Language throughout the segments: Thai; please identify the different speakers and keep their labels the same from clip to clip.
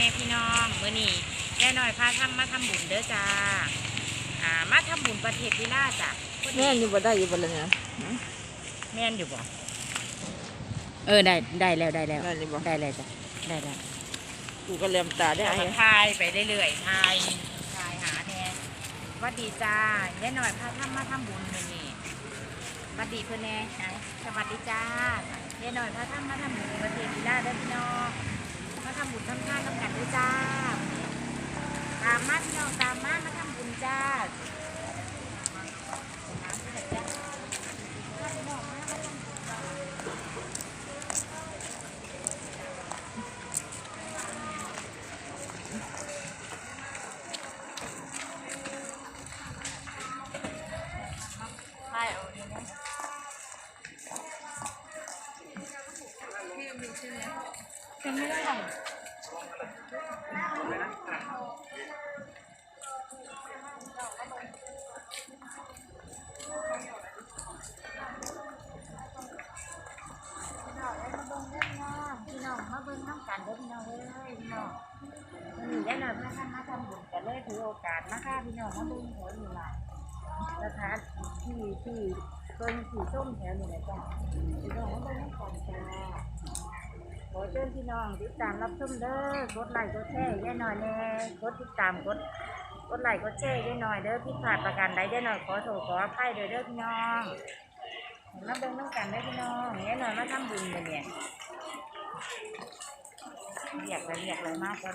Speaker 1: ม่พี่น้องเมื่อนี้แน่หน่อยพาทำมาทำบุญเด้อจ้าอ่ามาทำบุญประเทศวิลาจ้ะ
Speaker 2: แม่นอยู่บ่ได้อยู่บ่เลยนะ
Speaker 1: แม่นอยู่บ่เออได้ได้แล้วได้แล้ว
Speaker 2: ได้เลยบ่
Speaker 1: ได้แล้วจ้ะได้แล้ว
Speaker 2: กูก็เลียมตาได้
Speaker 1: ได้
Speaker 2: ไอ้
Speaker 1: ทายไปเรื่อยๆทายทายหาแทนหวัดดีจ้าแน่หน่อยพาทำมาทำบุญมื่อนี้หวัดดีเพื่อนแน่ไหนสวัสดีจ้าแน่หน่อยพาทำมาทำบุญประเทศวิลาเด้อพี่น้องมาทำบุญทำทานทำกันด้วยจ้า ตามมาพี่น้องตามมามาทำบุญจ้าใช่เอาดีนะเป็นไม่ได้ นี่าทำมาทำบุญกันเลยถือโอกาสมาค่ะพี่น้องมาเบิ่งแถวนี้ล่ะสถานที่ที่ต้นสีส้มแถวนี้แหละจ้ะพี่น้องมาเบิ่งน้ำกันจ้าขอเชิญพี่น้องติดตามรับชมเด้อกดไลค์กดแชร์ได้หน่อยแน่กดติดตามกดกดไลค์กดแชร์ได้หน่อยเด้อพี่ขาดประกันใดได้หน่อยขอโทษขออภัยเด้อเด้อพี่น้องมาเบิ่งน้ำกันเด้อพี่น้องได้หน่อยมาทำบุญกันเนี่ยเรียกเลยเรียกเลยมากกัน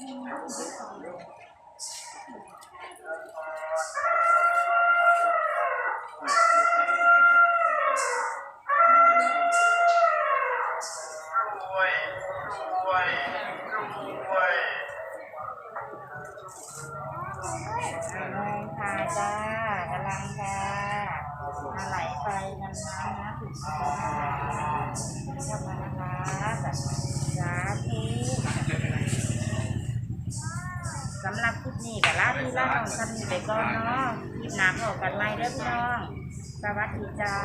Speaker 1: าก็เดินอะไรอะเอาเลยจ้ะแล้วทำอยู่เด้อพี่น้อง
Speaker 3: รวยรวยรวย
Speaker 1: กำลังจ้ามาไหลไปนานๆนะถึงจะเข้ามานะคะสาธุสำหรับคลิป ล่าน้องกันไปก่อนเนาะคลิปหน้าพอกันไหม่เด้อพี่น้อง สวัสดีจ้า